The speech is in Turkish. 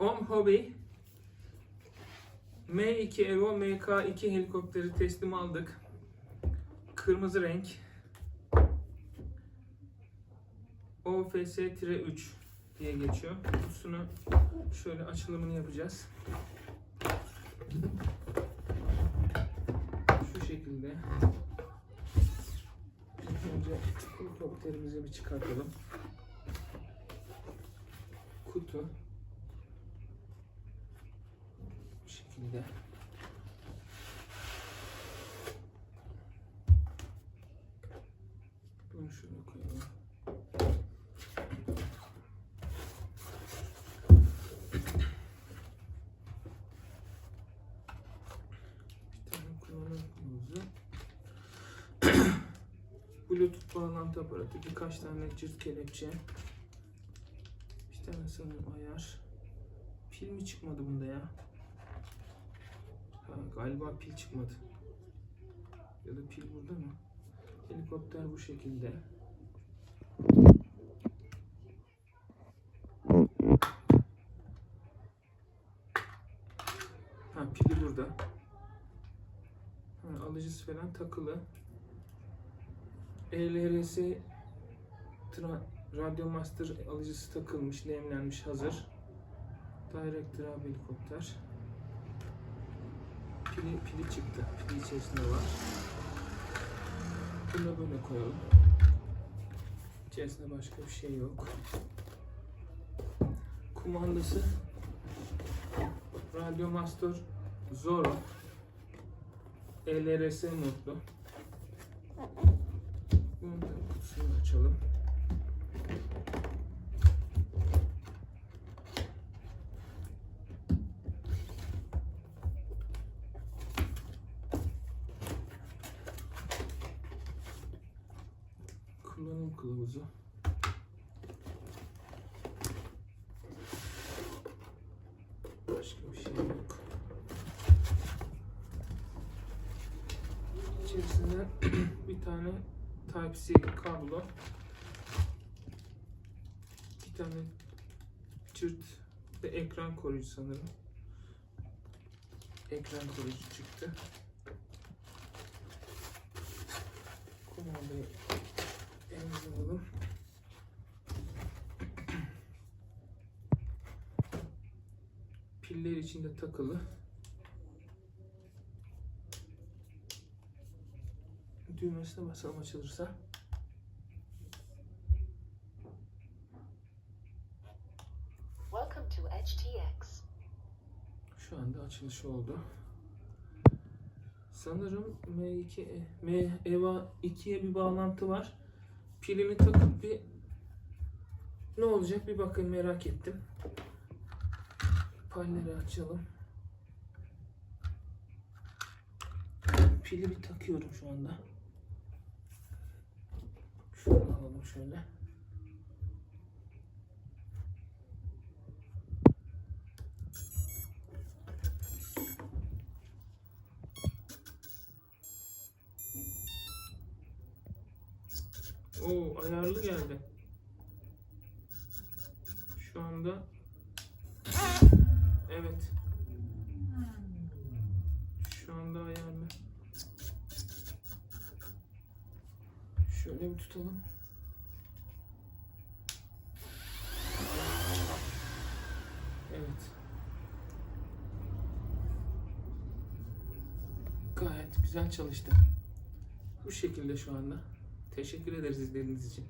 Om Hobby M2 Evo MK2 helikopteri teslim aldık. Kırmızı renk. OFS-3 diye geçiyor. Kutusunu şöyle açılımını yapacağız. Şu şekilde. Önce helikopterimizi bir çıkartalım. Kutu. Bu şekilde. Bunu şöyle koyalım. Bir tane kullanım kılavuzu. Bluetooth bağlantı aparatı, birkaç tane cırt kelepçe. Bir tane sanırım ayar. Pil mi çıkmadı bunda ya? Galiba pil çıkmadı. Ya da pil burada mı? Helikopter bu şekilde. Ha pili burada. Ha, alıcısı falan takılı. ELRS Radio Master alıcısı takılmış, lehimlenmiş, hazır. Direct helikopter. Pili, pili çıktı. Pili içerisinde var. Bunu da böyle koyalım. İçerisinde başka bir şey yok. Kumandası Radio Master Zoro ELRS modlu. Bunu da açalım. Kılavuzu. Başka bir şey yok. İçerisinde bir tane Type-C kablo. Bir tane çırt ve ekran koruyucu sanırım. Ekran koruyucu çıktı. Piller içinde takılı. Düğmesine basalım açılırsa. Welcome to HTX. Şu anda açılış oldu. Sanırım M2 M EVA 2'ye bir bağlantı var. Pilini takıp bir ne olacak bir bakın merak ettim. Paneli açalım. Pili bir takıyorum şu anda. Şunu alalım şöyle. Oo ayarlı geldi. Şu anda Evet. Şu anda ayarlı. Şöyle bir tutalım. Evet. Gayet güzel çalıştı. Bu şekilde şu anda. Teşekkür ederiz izlediğiniz için.